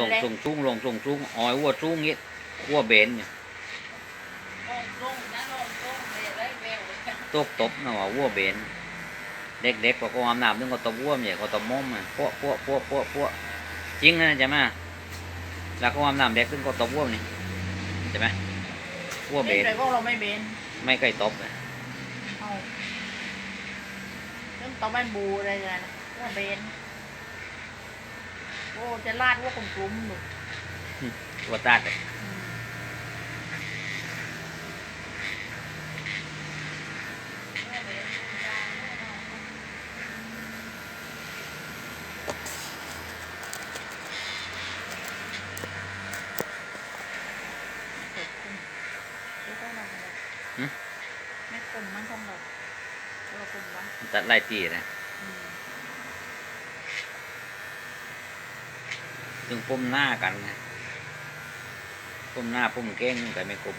ลงสูงสูงลงสูงสูงอ้อยวัวสูงงี้วัวเบนเนี่ยตกตบนะว่าวัวเบนเด็กๆก็ก็อาบน้ำนึงก็ตบวัวเนี่ยก็ตบม้อมอะพวกพวกพวกพวกพวกจริงนะใช่ไหมแล้วก็อาบน้ำเด็กนึงก็ตบวัวนี่ใช่ไหมวัวเบเบนนเลยก็เราไม่เบนไม่เคยตบอะเอาเรื่องต่อไม่บูอะไรกันว่าเบนโอ้จะลาดว่ากลมๆหนูวัวตาดอะอืมไม่กลมมันคงหรอกเรากลมวะตัดไล่ตีนะ จึงปุ่มหน้ากันไงปุ่มหน้าปุ่มแก้งแต่ไม่กลม